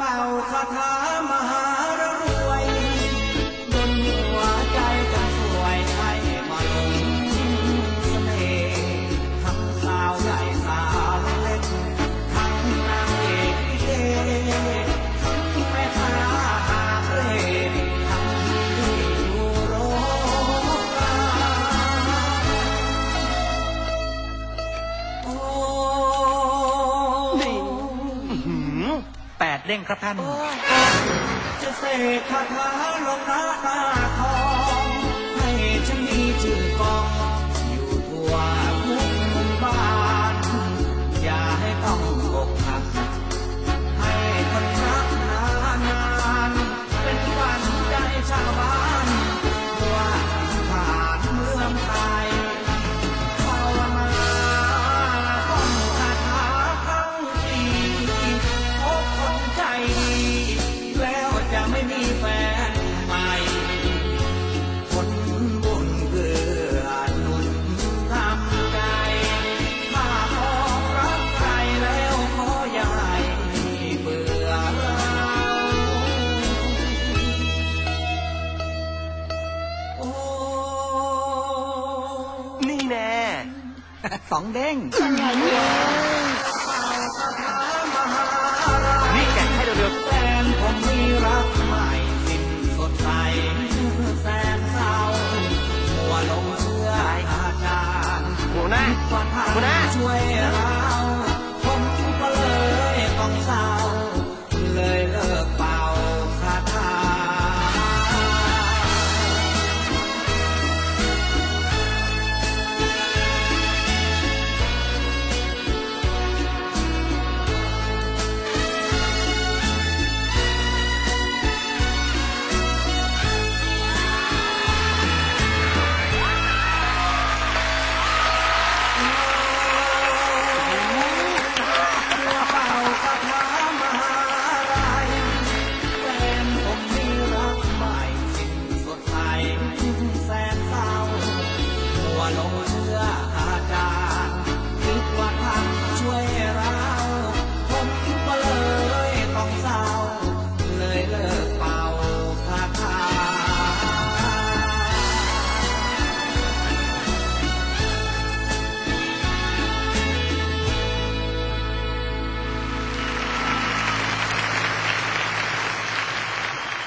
เป่าคาถามหา ดเด้งครับท่าน จะเสกคาถาลงหน้าหน้าทอง สองเด้งนี่แกะให้เร็วแฟนผมมีรักใหม่สิ้นสดใสแสนเศร้ามัวหลงเชื่ออาจารย์ๆหัวหน้าว่าท่านหัวหน้าช่วย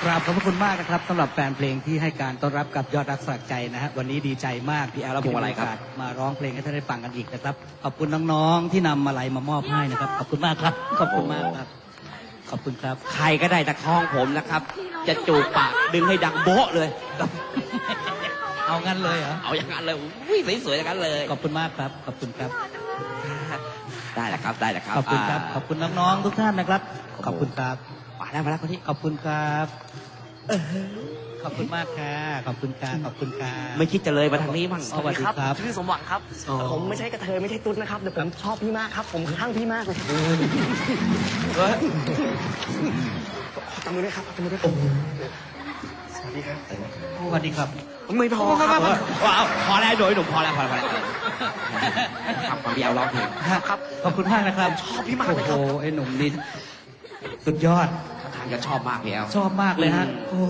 กราบขอบพระคุณมากนะครับสำหรับแฟนเพลงที่ให้การต้อนรับกับยอดรักสลักใจนะฮะวันนี้ดีใจมากพี่แอลแล้วพวงมาลัยครับที่มีโอกาสมาร้องเพลงให้ท่านได้ฟังกันอีกนะครับขอบคุณน้องๆที่นำมาลัยมามอบให้นะครับขอบคุณมากครับขอบคุณมากครับ ขอบคุณครับ ใครก็ได้ตะคองผมนะครับ จะจูบปากดึงให้ดังโบ๊ะเลย เอางั้นเลยเหรอเอาอย่างนั้นเลยอุ้ยสวยๆอย่างนั้นเลยขอบคุณมากครับ ขอบคุณครับ ได้แหละครับได้แหละครับขอบคุณครับ ขอบคุณน้องๆทุกท่านนะครับ ขอบคุณครับ มาแล้วมาแล้วคนนี้ขอบคุณครับขอบคุณมากค่ะขอบคุณค่ะขอบคุณค่ะไม่คิดจะเลยมาทางนี้บ้างสวัสดีครับชื่อสมหวังครับอ๋อผมไม่ใช่กระเทยไม่ใช่ตุ๊ดนะครับแต่ผมชอบพี่มากครับ ผมข้างพี่มากเลยครับเฮ้ยขอจับมือด้วยครับขอจับมือด้วยครับสวัสดีครับสวัสดีครับไม่พอครับว้าวพอแล้วโดยหนุ่มพอแล้วพอแล้วพอแล้วครับความพี่แอลร้องเพลงครับขอบคุณมากนะครับชอบพี่มากเลยครับโอ้โหไอ้หนุ่มนี่สุดยอดทางจะชอบมากพี่แอลชอบมากเลยฮะโอ้